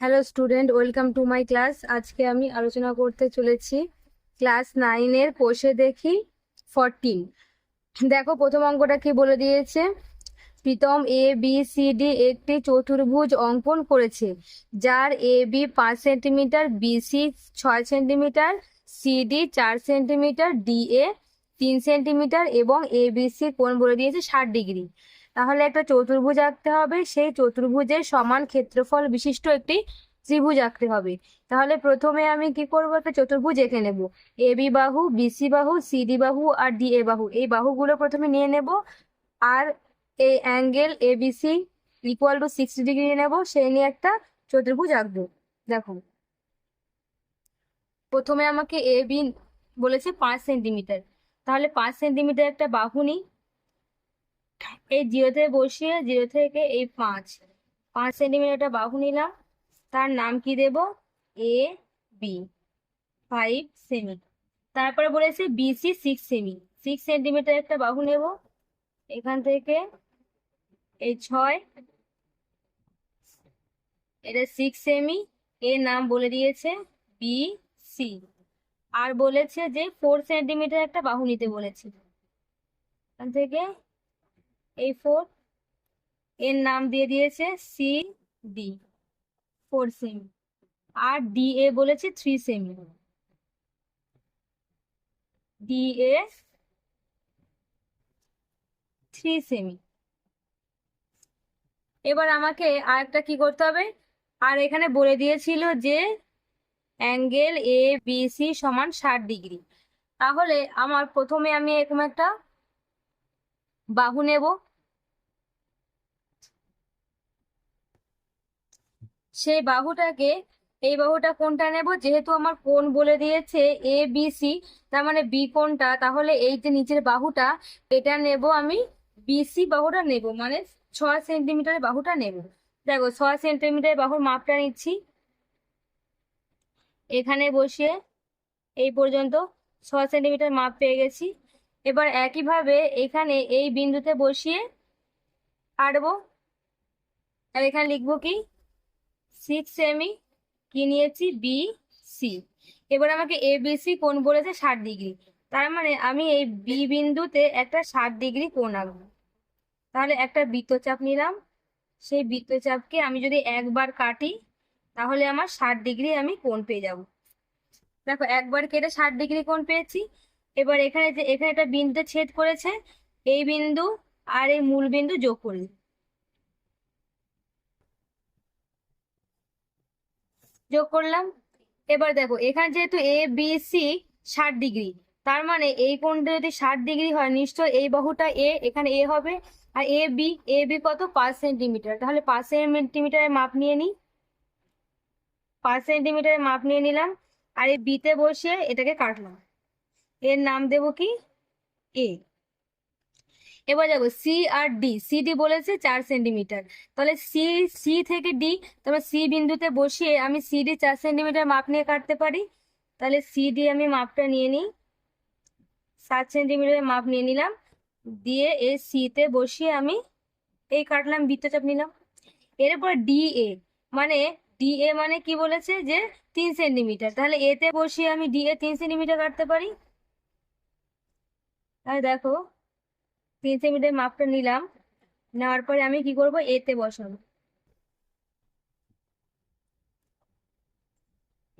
Hello student welcome to my class আজকে আমি আলোচনা করতে চলেছি ক্লাস নাইনের কোষে দেখি ফরটিন দেখো, প্রথম অঙ্কটা কি বলে দিয়েছে? Pritam A B C D একটি চতুর্ভুজ অঙ্কন করেছে, যার এ বি পাঁচ সেন্টিমিটার বিসি ছয় সেন্টিমিটার সিডি চার সেন্টিমিটার ডি এ তিন সেন্টিমিটার এবং এ বি সি কোণ বলে দিয়েছে ষাট ডিগ্রি তাহলে একটা চতুর্ভুজ আঁকতে হবে। সেই চতুর্ভুজের সমান ক্ষেত্রফল বিশিষ্ট একটি ত্রিভুজ আঁকতে হবে। তাহলে প্রথমে আমি কি করব? একটা চতুর্ভুজ এঁকে নেব। এ বি বাহু বিসি বাহু সিডি বাহু আর ডি এ বাহু। এই বাহুগুলো প্রথমে নিয়ে নেব। আর এই angle A BC equal to sixty degree নেব। সেই নিয়ে একটা চতুর্ভুজ আঁকবো। দেখো। প্রথমে আমাকে এ বি বলেছে পাঁচ সেন্টিমিটার। তাহলে পাঁচ সেন্টিমিটার একটা বাহু নিই। এই জিরোতে বসিয়ে জিরো থেকে এই পাঁচ। পাঁচ সেন্টিমিটার একটা বাহু নিলাম। তার নাম কি দেব? A, B. ফাইভ সেমি তারপরে বলেছে BC six cm six centimetre একটা বাহু নেব। এখান থেকে এই ছয়। এটা সিক্স সেমি এর নাম বলে দিয়েছে বি, সি। আর বলেছে যে ফোর সেন্টিমিটার একটা বাহু নিতে বলেছে। এখান থেকে এই ফোর এর নাম দিয়ে দিয়েছে সি ডি ফোর সেমি আর ডি এ বলেছে three cm D A three cm এবার আমাকে আর একটা কি করতে হবে? আর এখানে বলে দিয়েছিল যে অ্যাঙ্গেল এ বি সি সমান ষাট ডিগ্রি। তাহলে আমার প্রথমে আমি এরকম একটা বাহু নেব। সেই বাহুটাকে, এই বাহুটা কোনটা নেব? যেহেতু আমার কোন বলে দিয়েছে এ বি সি তার মানে বি কোণটা তাহলে এই যে নিচের বাহুটা, এটা নেব আমি বিসি বাহুটা নেব মানে ছয় সেন্টিমিটারের বাহুটা নেব। দেখো, ছয় সেন্টিমিটার বাহুর মাপটা নিচ্ছি। এখানে বসিয়ে এই পর্যন্ত ছয় সেন্টিমিটার মাপ পেয়ে গেছি। এবার একইভাবে এখানে এই বিন্দুতে বসিয়ে কাটবো আর এখানে লিখব কি? সিক্স সেমি কি নিয়েছি? বি সি এবার আমাকে এ বি সি কোণ বলেছে ষাট ডিগ্রি। তার মানে আমি এই বি বিন্দুতে একটা ষাট ডিগ্রি কোণ আঁকবো। তাহলে একটা বৃত্তচাপ নিলাম। সেই বৃত্তচাপকে আমি যদি একবার কাটি, তাহলে আমার ষাট ডিগ্রি আমি কোণ পেয়ে যাব। দেখো, একবার কেটে ষাট ডিগ্রি কোণ পেয়েছি। এবার এখানে যে, এখানে একটা বিন্দুতে ছেদ করেছে, এই বিন্দু আর এই মূল বিন্দু যোগ করি। যোগ করলাম। এবার দেখো, এখানে যেহেতু এ বি সি ষাট ডিগ্রি, তার মানে এই কোণটা যদি ষাট ডিগ্রি হয় নিশ্চয় এই বাহুটা এ এখানে এ হবে। আর এ বি এ বি কত? পাঁচ সেন্টিমিটার। তাহলে পাঁচ সেন্টিমিটারের মাপ নিয়ে নিই। পাঁচ সেন্টিমিটারের মাপ নিয়ে নিলাম। আর এই বিতে বসিয়ে এটাকে কাটলাম। এর নাম দেব কি? এ এবার দেখো সি আর ডি সি ডি বলেছে চার সেন্টিমিটার তাহলে সি সি থেকে ডি তারপর সি বিন্দুতে বসিয়ে আমি সি ডি চার সেন্টিমিটার মাপ নিয়ে কাটতে পারি। তাহলে সি ডি আমি মাপটা নিয়ে নিই। সাত সেন্টিমিটারের মাপ নিয়ে নিলাম। দিয়ে এই সিতে বসিয়ে আমি এই কাটলাম, বৃত্তচাপ নিলাম। এরপর ডি এ মানে ডি এ মানে কি বলেছে যে তিন সেন্টিমিটার তাহলে এতে বসিয়ে আমি ডি এ তিন সেন্টিমিটার কাটতে পারি। তাহলে দেখো তিন সেন্টিমিটার মাপটা নিলাম। নেওয়ার পরে আমি কি করব? এতে বসাবো।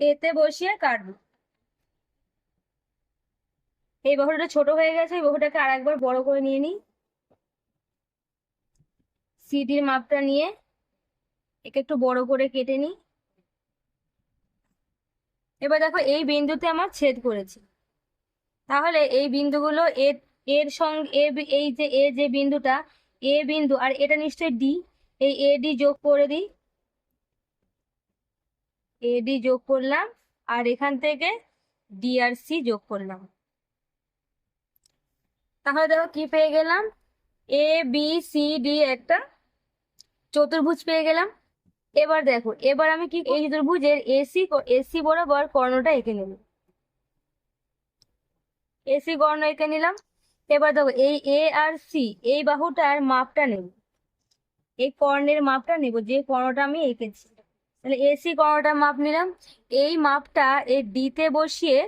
এতে বসিয়ে কাটবো। এই বাহুটা ছোট হয়ে গেছে, এই বাহুটাকে আর একবার বড় করে নিয়ে নিই। সিডির মাপটা নিয়ে একে একটু বড় করে কেটে নিই। এবার দেখো, এই বিন্দুতে আমার ছেদ করেছি। তাহলে এই বিন্দুগুলো এর এর সঙ্গে, এ এই যে, এ যে বিন্দুটা, এ বিন্দু, আর এটা নিশ্চয়ই ডি, এই এ ডি যোগ করে দিই। এ ডি যোগ করলাম, আর এখান থেকে ডি আর সি যোগ করলাম। তাহলে দেখো কি পেয়ে গেলাম? এ, বি, সি, ডি একটা চতুর্ভুজ পেয়ে গেলাম। এবার দেখো, এবার আমি কি এই চতুর্ভুজের এসি এসি বরাবর কর্ণটা এঁকে নিলাম। এসি কর্ণ এঁকে নিলাম। এবার দেখো, এই এ আর সি এই বাহুটার মাপটা নেব। এই কর্ণের মাপটা নেব, যে কর্ণটা আমি এঁকেছি। তাহলে এসি কর্ণটার মাপ নিলাম। এই মাপটা এই ডিতে বসিয়ে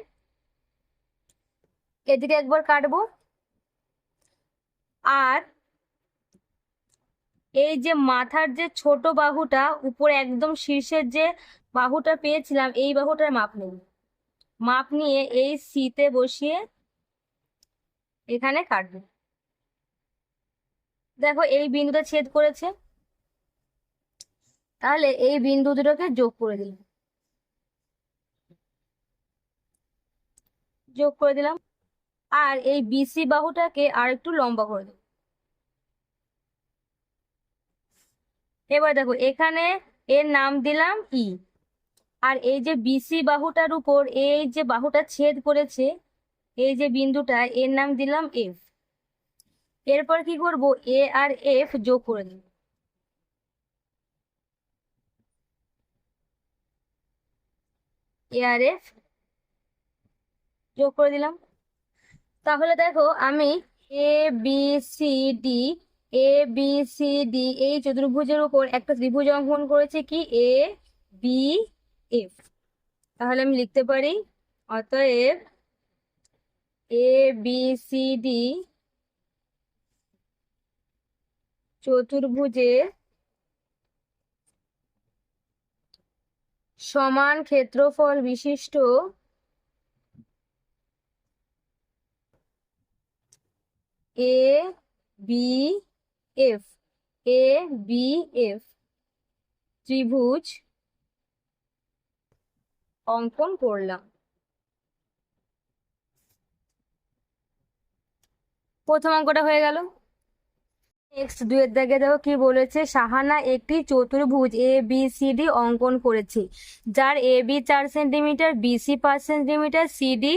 এদিকে একবার কাটবো। আর এই যে মাথার যে ছোট বাহুটা, উপরে একদম শীর্ষের যে বাহুটা পেয়েছিলাম, এই বাহুটার মাপ নেব। মাপ নিয়ে এই সিতে বসিয়ে এখানে কাটবে দেখো এই বিন্দুটা ছেদ করেছে। তাহলে এই বিন্দু দুটোকে যোগ করে দিলাম। যোগ করে দিলাম। আর এই বিসি বাহুটাকে আর একটু লম্বা করে দেব। এবার দেখো, এখানে এর নাম দিলাম ই আর এই যে বিসি বাহুটার উপর এই যে বাহুটা ছেদ করেছে এই যে বিন্দুটা, এর নাম দিলাম এফ এরপর কি করব? এ আর এফ যোগ করে দেব। এ আর এফ যোগ করে দিলাম। তাহলে দেখো, আমি A B C D A B C D এই চতুর্ভুজের উপর একটা ত্রিভুজ অঙ্কন করেছে কি? এ বি এফ তাহলে আমি লিখতে পারি, অতএব এ বি সি ডি চতুর্ভুজের সমান ক্ষেত্রফল বিশিষ্ট A B F A B F ত্রিভুজ অঙ্কন করলাম। প্রথম অঙ্কটা হয়ে গেল। নেক্সট দুয়ের দাগে দেখো কি বলেছে সাহানা একটি চতুর্ভুজ এ বি সি ডি অঙ্কন করেছে। যার এ বি চার সেন্টিমিটার বি সি পাঁচ সেন্টিমিটার সি ডি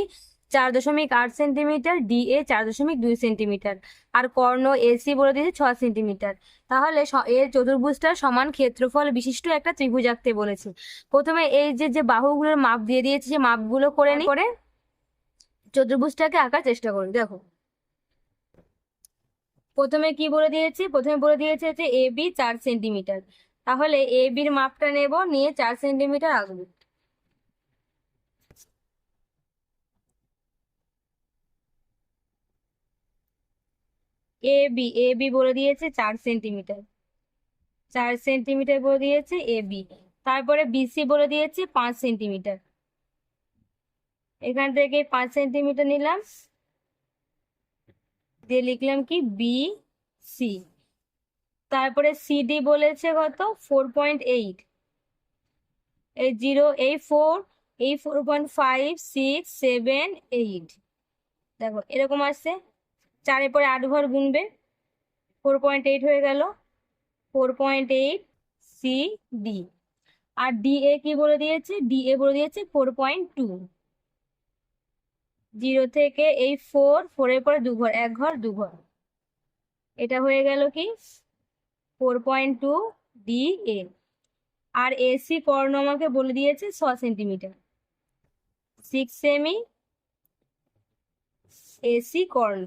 চার দশমিক আট সেন্টিমিটার ডি এ চার দশমিক দুই সেন্টিমিটার আর কর্ণ এসি বলে দিয়েছে ছ সেন্টিমিটার তাহলে স- এর চতুর্ভুজটা সমান ক্ষেত্রফল বিশিষ্ট একটা ত্রিভুজ আঁকতে বলেছে। প্রথমে এই যে যে বাহুগুলোর মাপ দিয়ে দিয়েছে যে মাপগুলো করে নি করে চতুর্ভুজটাকে আঁকার চেষ্টা করি দেখো প্রথমে কি বলে দিয়েছি? প্রথমে বলে দিয়েছে যে এ বি চার সেন্টিমিটার। তাহলে এ বির মাপটা নেব, নিয়ে চার সেন্টিমিটার আঁকবো। এ বি এ বি বলে দিয়েছে চার সেন্টিমিটার। চার সেন্টিমিটার বলে দিয়েছে এ বি। তারপরে বিসি বলে দিয়েছে পাঁচ সেন্টিমিটার। এখান থেকে পাঁচ সেন্টিমিটার নিলাম। দিয়ে লিখলাম কি? বি সি তারপরে সিডি বলেছে কত? ফোর পয়েন্ট এইট এই জিরো এই ফোর এই four point five six seven eight দেখো, এরকম আসছে। চারের পরে আট ঘর গুনবে। ফোর পয়েন্ট এইট হয়ে গেল। Four point eight C D R D A কি বলে দিয়েছে? ডি এ বলে দিয়েছে ফোর পয়েন্ট টু জিরো থেকে এই ফোর ফোরের পরে দু ঘর এক ঘর দু ঘর এটা হয়ে গেল কি? Four point two D A R AC কর্ণ আমাকে বলে দিয়েছে ছ সেন্টিমিটার সিক্স সেমি এসি কর্ণ।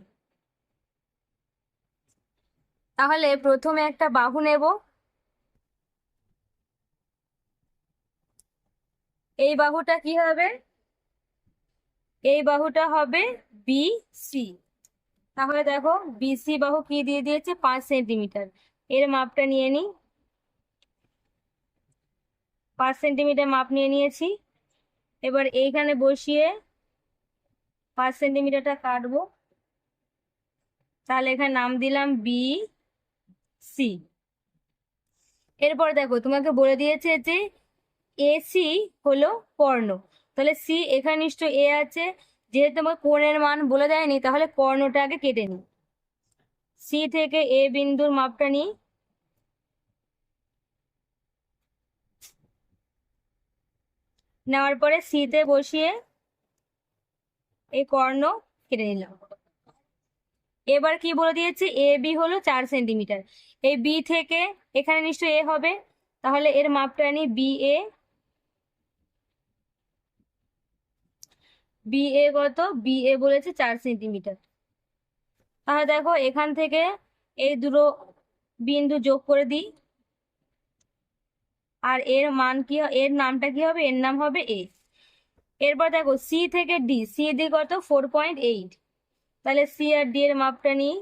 তাহলে প্রথমে একটা বাহু নেব। এই বাহুটা কি হবে? এই বাহুটা হবে বি সি তাহলে দেখো বিসি বাহু কি দিয়ে দিয়েছে? পাঁচ সেন্টিমিটার। এর মাপটা নিয়ে নিই। পাঁচ সেন্টিমিটার মাপ নিয়ে নিয়েছি। এবার এইখানে বসিয়ে পাঁচ সেন্টিমিটারটা কাটবো। তাহলে এখানে নাম দিলাম বি সি এরপর দেখো, তোমাকে বলে দিয়েছে যে এসি হলো কর্ণ। তাহলে সি এখানে নিশ্চয় এ আছে। যেহেতু আমার কোণের মান বলে দেয়নি, তাহলে কর্ণটা আগে কেটে নিই। সি থেকে এ বিন্দুর মাপটা নিই। নেওয়ার পরে সিতে বসিয়ে এই কর্ণ কেটে নিলাম। এবার কি বলে দিয়েছে? এ বি হলো চার সেন্টিমিটার। এই বি থেকে এখানে নিশ্চয় এ হবে। তাহলে এর মাপটা নিই বি এ বি এ কত? বি এ বলেছে চার সেন্টিমিটার তাহলে দেখো এখান থেকে এই দুটো বিন্দু যোগ করে দিই। আর এর মান কি এর নামটা কি হবে? এর নাম হবে এ এরপর দেখো সি থেকে ডি সি ডি কত? ফোর পয়েন্ট এইট তাহলে সি আর ডি এর মাপটা নিই।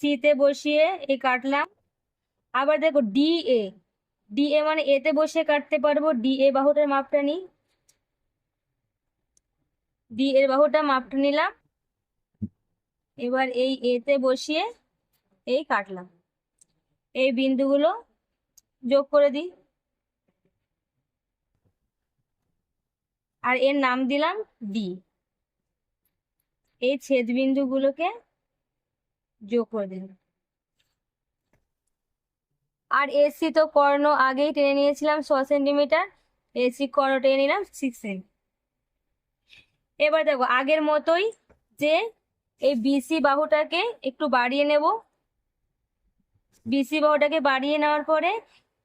সি তে বসিয়ে এ কাটলাম। আবার দেখো ডি এ ডি এ মানে এতে বসিয়ে কাটতে পারব। ডি এ বাহুটার মাপটা নিই। ডি এর বাহুটা মাপটা নিলাম। এবার এই এতে বসিয়ে এই কাটলাম। এই বিন্দুগুলো যোগ করে দিই। আর এর নাম দিলাম ডি এই ছেদ বিন্দুগুলোকে যোগ করে দিলাম। আর এসি তো কর্ণ আগেই টেনে নিয়েছিলাম ছ সেন্টিমিটার। এসি কর্ণ টেনে নিলাম সিক্স সেন্টি এবার দেখো, আগের মতোই যে এই বিসি বাহুটাকে একটু বাড়িয়ে নেব। বিসি বাহুটাকে বাড়িয়ে নেওয়ার পরে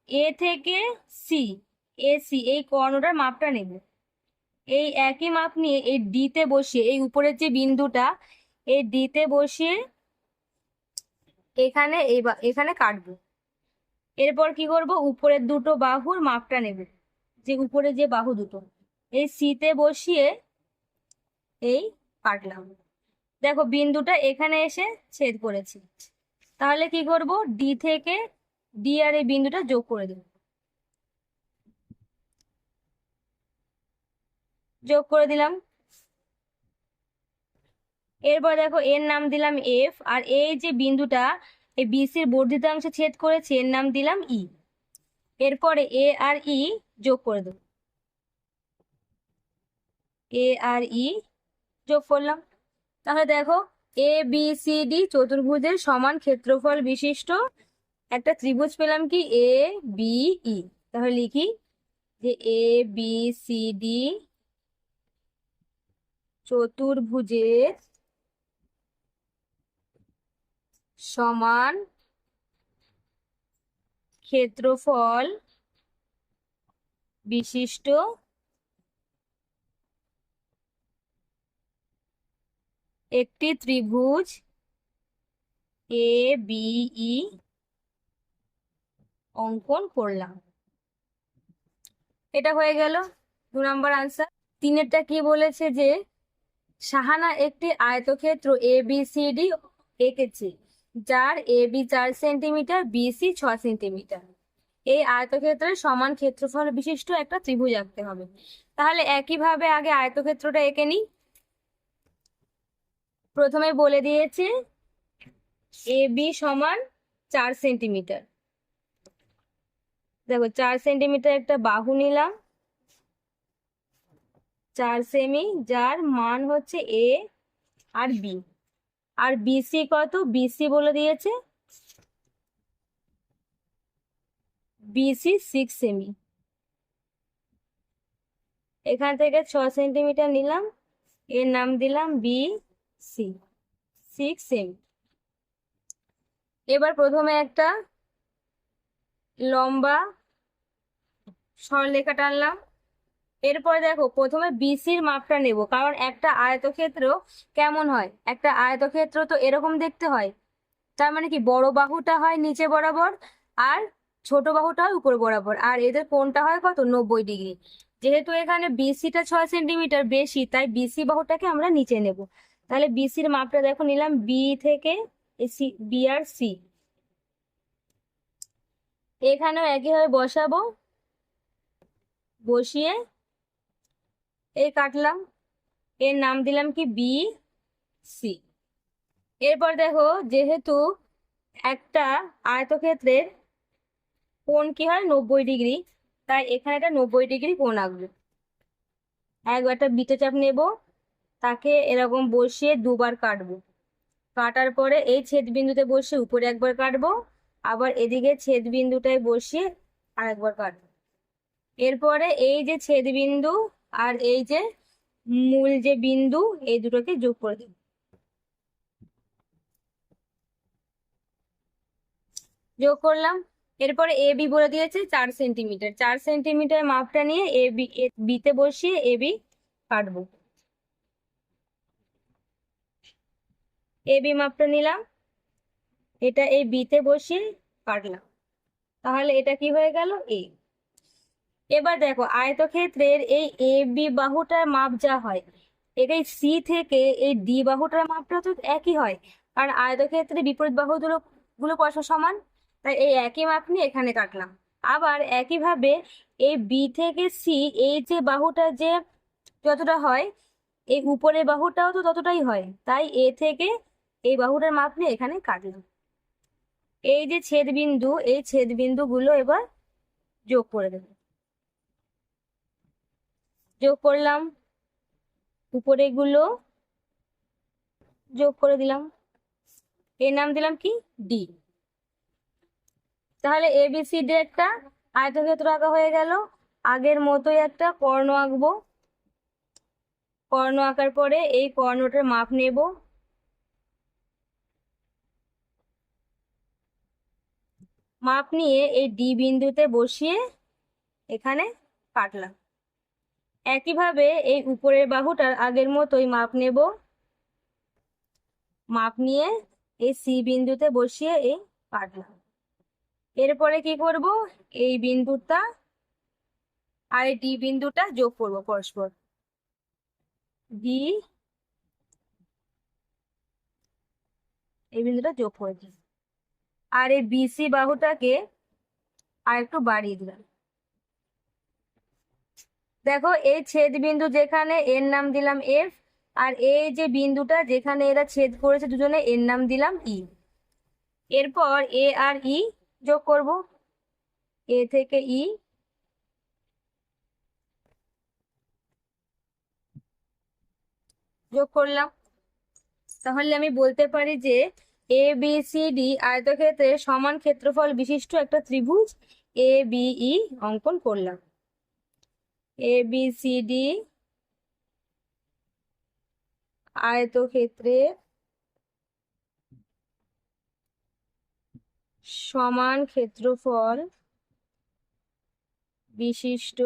এ থেকে সি এ সি এই কর্ণটার মাপটা নেব। এই একই মাপ নিয়ে এই ডিতে বসিয়ে, এই উপরের যে বিন্দুটা, এই ডিতে বসিয়ে এখানে এই এখানে কাটবো। এরপর কি করব? উপরের দুটো বাহুর মাপটা নেব, যে উপরে যে বাহু দুটো। এই সিতে বসিয়ে এই কাটলাম দেখো, বিন্দুটা এখানে এসে ছেদ করেছে। তাহলে কি করব? ডি থেকে ডি আর এই বিন্দুটা যোগ করে দেব। যোগ করে দিলাম। এরপর দেখো, এর নাম দিলাম এফ আর এই যে বিন্দুটা, এই বিসির বর্ধিতাংশে ছেদ করেছে, এর নাম দিলাম ই এরপরে এ আর ই যোগ করে দেব। এ আর ই যোগ করলাম। তাহলে দেখো এ বি সি ডি চতুর্ভুজের সমান ক্ষেত্রফল বিশিষ্ট একটা ত্রিভুজ পেলাম কি? এ বি ই তাহলে লিখি যে এ বি সি ডি চতুর্ভুজের সমান ক্ষেত্রফল বিশিষ্ট একটি ত্রিভুজ এ বি ই অঙ্কন করলাম। এটা হয়ে গেল দু নম্বর আনসার তিনেরটা কি বলেছে যে, সাহানা একটি আয়তক্ষেত্র এ বি সি ডি এঁকেছে, যার এ বি চার সেন্টিমিটার বিসি ছ সেন্টিমিটার এই আয়তক্ষেত্রের সমান ক্ষেত্রফল বিশিষ্ট একটা ত্রিভুজ আঁকতে হবে। তাহলে একইভাবে আগে আয়তক্ষেত্রটা এঁকে নিই। প্রথমে বলে দিয়েছে, এ বি সমান চার সেন্টিমিটার। দেখো, চার সেন্টিমিটার একটা বাহু নিলাম। চার সেমি, যার মান হচ্ছে এ আর বি। আর বিসি কত? বিসি বলে দিয়েছে। BC six cm. এখান থেকে ছ সেন্টিমিটার নিলাম। এর নাম দিলাম বি সি, সিক্স, সেমি। এবার প্রথমে একটা লম্বা সরলরেখা টানলাম। এরপর দেখো, প্রথমে বিসির মাপটা নেব, কারণ একটা আয়তক্ষেত্র কেমন হয়? একটা আয়তক্ষেত্র তো এরকম দেখতে হয়। তার মানে কি, বড় বাহুটা হয় নিচে বরাবর আর ছোট বাহুটা হয় উপর বরাবর। আর এদের কোণটা হয় কত? নব্বই ডিগ্রি। যেহেতু এখানে বিসিটা ছয় সেন্টিমিটার বেশি, তাই বিসি বাহুটাকে আমরা নিচে নেব। তাহলে বিসির মাপটা দেখো, নিলাম বি থেকে সি বি আর সি এখানেও একইভাবে বসাবো। বসিয়ে এই কাটলাম, এর নাম দিলাম কি? বি সি এরপর দেখো, যেহেতু একটা আয়তক্ষেত্রের কোণ কি হয়? নব্বই ডিগ্রি। তাই এখানে একটা নব্বই ডিগ্রি কোণ আঁকবো। একবার একটা বৃত্তচাপ নেব। তাকে এরকম বসিয়ে দুবার কাটবো। কাটার পরে এই ছেদ বিন্দুতে বসে উপরে একবার কাটবো, আবার এদিকে ছেদ বিন্দুটায় বসিয়ে আরেকবার কাটবো। এরপরে এই যে ছেদ বিন্দু আর এই যে মূল যে বিন্দু, এই দুটোকে যোগ করে দেব। যোগ করলাম। এরপরে এ বি বলে দিয়েছে চার সেন্টিমিটার। চার সেন্টিমিটার মাপটা নিয়ে এ বি বিতে বসিয়ে এ বি কাটবো। এ বি মাপটা নিলাম। এটা এই বিতে বসিয়ে কাটলাম তাহলে এটা কি হয়ে গেল? এ এবার দেখো, আয়তক্ষেত্রের এই এ বি বাহুটার মাপ যা হয় এটা সি থেকে এই ডি বাহুটার মাপটা তো একই হয়। কারণ আয়তক্ষেত্রে বিপরীত বাহুগুলো, গুলো পরস্পর সমান? তাই এই একই মাপ নিয়ে এখানে কাটলাম। আবার একইভাবে এই বি থেকে সি এই যে বাহুটা যে যতটা হয়, এই উপরের বাহুটাও তো ততটাই হয়। তাই এ থেকে এই বাহুটার মাপ নিয়ে এখানে কাটলাম। এই যে ছেদ বিন্দু এই ছেদ বিন্দুগুলো এবার যোগ করে দেব। যোগ করলাম উপরে গুলো যোগ করে দিলাম। এর নাম দিলাম কি? ডি তাহলে এ বি সি ডি একটা আয়তক্ষেত্র আঁকা হয়ে গেল। আগের মতোই একটা কর্ণ আঁকবো। কর্ণ আঁকার পরে এই কর্ণটার মাপ নেব। মাপ নিয়ে এই ডি বিন্দুতে বসিয়ে এখানে কাটলাম একইভাবে এই উপরের বাহুটার আগের মতোই মাপ নেব। মাপ নিয়ে এই সি বিন্দুতে বসিয়ে এই কাটলাম এরপরে কি করব? এই বিন্দুটা আর এই ডি বিন্দুটা যোগ করব পরস্পর। ডি এই বিন্দুটা যোগ করে দিই আর এই বিসি বাহুটাকে আর একটু বাড়িয়ে দিলাম। দেখো, এই ছেদ বিন্দু যেখানে এর নাম দিলাম এফ আর এই যে বিন্দুটা যেখানে এরা ছেদ করেছে দুজনে, এর নাম দিলাম ই এরপর এ আর ই যোগ করব। এ থেকে ই যোগ করলাম। তাহলে আমি বলতে পারি যে এ বি সি ডি আয়তক্ষেত্রে সমান ক্ষেত্রফল বিশিষ্ট একটা ত্রিভুজ। এ বি ই অঙ্কন করলাম। এ বি সি ডি আয়তক্ষেত্রে সমান ক্ষেত্রফল বিশিষ্ট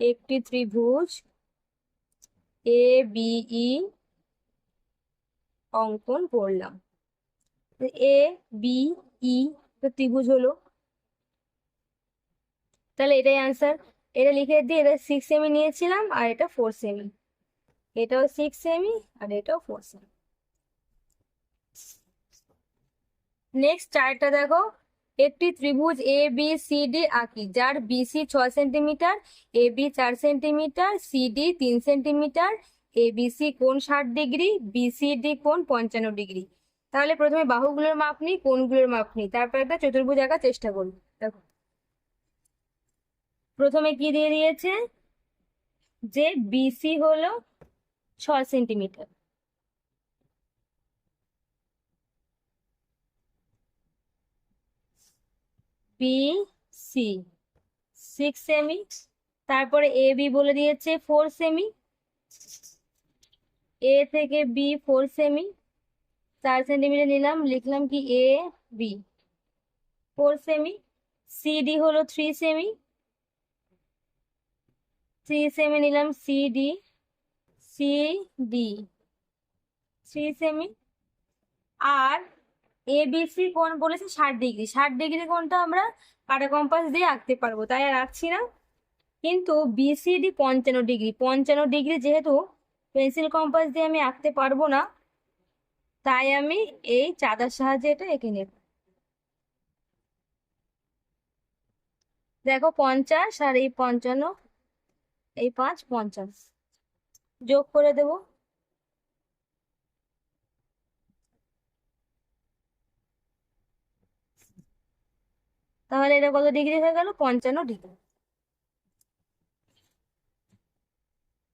একটি ত্রিভুজ। এ বিই অঙ্কন করলাম। এ বি ই ত্রিভুজ হলো। তাহলে এটাই আনসার এটা লিখে দিয়ে এটা সিক্স সেমি নিয়েছিলাম আর এটা ফোর সেমি এটাও সিক্স সেমি আর এটাও ফোর সেমি নেক্সট চারটা দেখো। একটি ত্রিভুজ এ বি সি ডি আঁকি, যার বিসি ছয় সেন্টিমিটার এ বি চার সেন্টিমিটার সি ডি তিন সেন্টিমিটার এ বিসি কোণ ষাট ডিগ্রি? বিসিডি কোণ পঞ্চান্ন ডিগ্রি? তাহলে প্রথমে বাহুগুলোর মাপ নিই, কোণগুলোর মাপ নিই, তারপর একটা চতুর্ভুজ আঁকার চেষ্টা করি দেখো। প্রথমে কি দিয়ে দিয়েছে? যে বিসি হলো ছ centimetre. B C six cm তারপরে এ বি বলে দিয়েছে ফোর সেমি এ থেকে বি ফোর সেমি চার সেন্টিমিটার নিলাম, লিখলাম কি A B four cm CD হলো থ্রি সেমি থ্রি সেমি নিলাম সিডি সিডি থ্রি সেমি আর এ বিসি কোণ বলেছে ষাট ডিগ্রি ষাট ডিগ্রি কোণটা আমরা কাটা কম্পাস দিয়ে আঁকতে পারব, তাই আর আঁকছি না। কিন্তু বিসিডি পঞ্চান্ন ডিগ্রি পঞ্চান্ন ডিগ্রি যেহেতু পেন্সিল কম্পাস দিয়ে আমি আঁকতে পারব না। তাই আমি এই চাঁদার সাহায্যে এটা এঁকে নেব। দেখো পঞ্চাশ আর এই পঞ্চান্ন, এই পাঁচ পঞ্চাশ। যোগ করে দেব। তাহলে এটা কত ডিগ্রি হয়ে গেল? পঞ্চান্ন ডিগ্রি।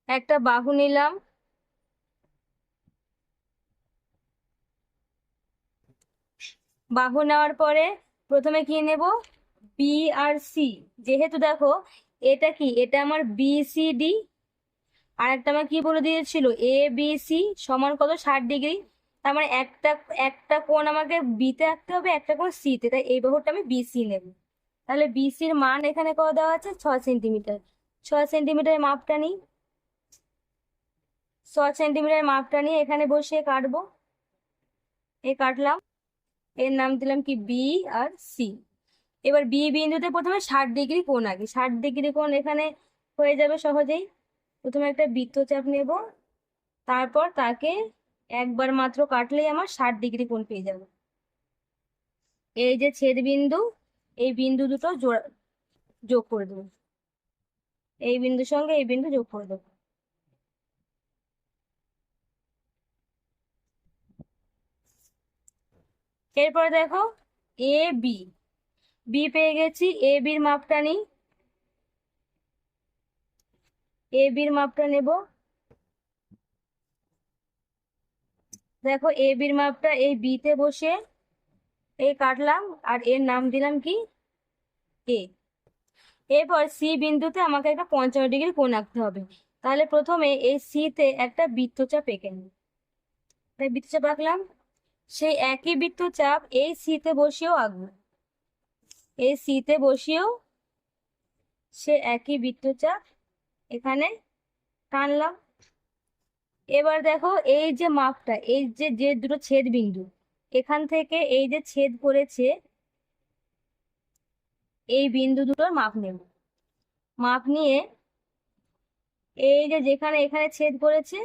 একটা বাহু নিলাম। বাহু নেওয়ার পরে প্রথমে কি নেব? বি আর সি যেহেতু দেখো, এটা কি? এটা আমার বি সি ডি আর একটা আমার কি বলে দিয়েছিল? এ বি সি সমান কত? ষাট ডিগ্রি। তার মানে একটা একটা কোণ আমাকে বিতে আঁকতে হবে, একটা কোণ সিতে তাই এই বাহুটা আমি বিসি নেব। তাহলে বিসির মান এখানে কত দেওয়া আছে? ছ সেন্টিমিটার। ছ সেন্টিমিটারের মাপটা নিই। ছ সেন্টিমিটার মাপটা নিয়ে এখানে বসিয়ে কাটবো। এ কাটলাম। এর নাম দিলাম কি? বি আর সি। এবার বি বিন্দুতে প্রথমে ষাট ডিগ্রি কোণ আঁকি ষাট ডিগ্রি কোণ এখানে হয়ে যাবে সহজেই। প্রথমে একটা বৃত্তচাপ নেব। তারপর তাকে একবার মাত্র কাটলেই আমার ষাট ডিগ্রি কোণ পেয়ে যাবে। এই যে ছেদ বিন্দু এই বিন্দু দুটো জোড়া যোগ করে দেবো। এই বিন্দুর সঙ্গে এই বিন্দু যোগ করে দেবো। এরপরে দেখো এ বি বি পেয়ে গেছি এ বির মাপটা নিই। এ বির মাপটা নেব। দেখো এ বির মাপটা এই বিতে বসে এই কাটলাম, আর এর নাম দিলাম কি? এ এরপর সি বিন্দুতে আমাকে একটা পঞ্চান্ন ডিগ্রি কোণ আঁকতে হবে। তাহলে প্রথমে এই সিতে একটা বৃত্তচাপ এঁকে নিই। বৃত্তচাপ আঁকলাম সেই একই বৃত্তচাপ এই সিতে বসিয়েও আঁকবো। এই সিতে বসিয়েও সে একই বৃত্তচাপ এখানে টানলাম। এবার দেখো এই যে মাপটা, এই যে যে দুটো ছেদ বিন্দু এখান থেকে এই যে ছেদ করেছে, এই বিন্দু দুটোর মাপ নেব। মাপ নিয়ে এই যে যেখানে এখানে ছেদ করেছে,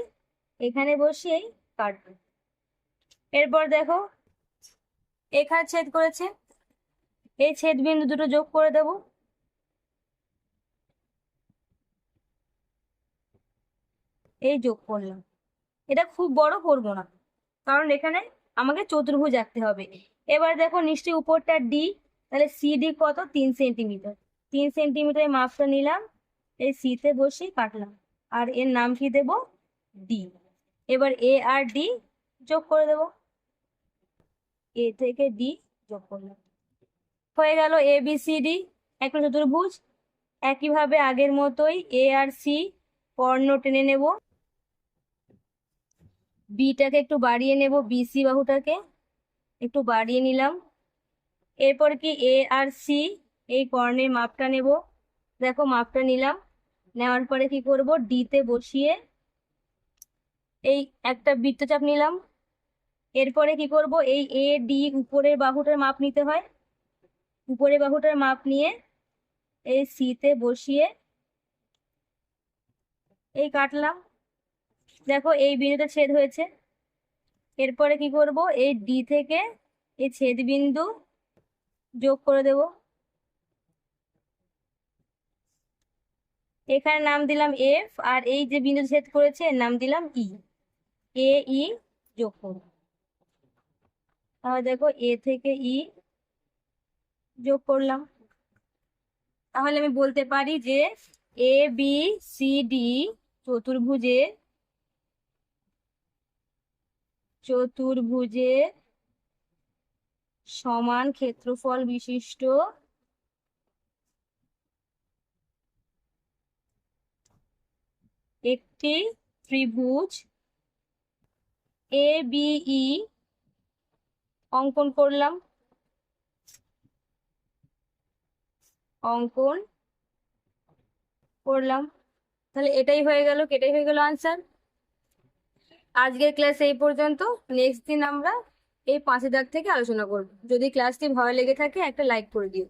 এখানে বসিয়েই কাটবো। এরপর দেখো এখানে ছেদ করেছে, এই ছেদ বিন্দু দুটো যোগ করে দেব। এই যোগ করলাম। এটা খুব বড় করব না, কারণ এখানে আমাকে চতুর্ভুজ আঁকতে হবে। এবার দেখো নিশ্চয়ই উপরটা ডি তাহলে সিডি কত? তিন সেন্টিমিটার। তিন সেন্টিমিটার মাপটা নিলাম, এই সিতে বসে কাটলাম। আর এর নাম কি দেব? ডি এবার এ আর ডি যোগ করে দেব। এ থেকে ডি যোগ করলাম। হয়ে গেল এ বি সি ডি একটা চতুর্ভুজ। একইভাবে আগের মতোই এ আর সি কর্ণ টেনে নেব। বিটাকে একটু বাড়িয়ে নেব বিসি বাহুটাকে। একটু বাড়িয়ে নিলাম। এরপর কি এ আর সি এই কর্ণের মাপটা নেব। দেখো মাপটা নিলাম। নেওয়ার পরে কি করব? ডিতে বসিয়ে এই একটা বৃত্তচাপ নিলাম। এরপরে কি করব? এই এ ডি উপরের বাহুটার মাপ নিতে হয়। উপরের বাহুটার মাপ নিয়ে এই সিতে বসিয়ে এই কাটলাম। দেখো, এই বিন্দুতে ছেদ হয়েছে। এরপরে কি করব? এই ডি থেকে এই ছেদ বিন্দু যোগ করে দেব। এখানে নাম দিলাম এফ আর এই যে বিন্দু ছেদ করেছে নাম দিলাম ই এ ই যোগ করব। তাহলে দেখো এ থেকে ই যোগ করলাম। তাহলে আমি বলতে পারি যে এ বি সি ডি চতুর্ভুজের চতুর্ভুজের সমান ক্ষেত্রফল বিশিষ্ট একটি ত্রিভুজ এ বিই অঙ্কন করলাম। অঙ্কন করলাম। তাহলে এটাই হয়ে গেল কেটাই হয়ে গেল আনসার আজকের ক্লাস এই পর্যন্ত। নেক্সট দিন আমরা এই পাঁচে দাগ থেকে আলোচনা করব। যদি ক্লাসটি ভালো লেগে থাকে, একটা লাইক করে দিও।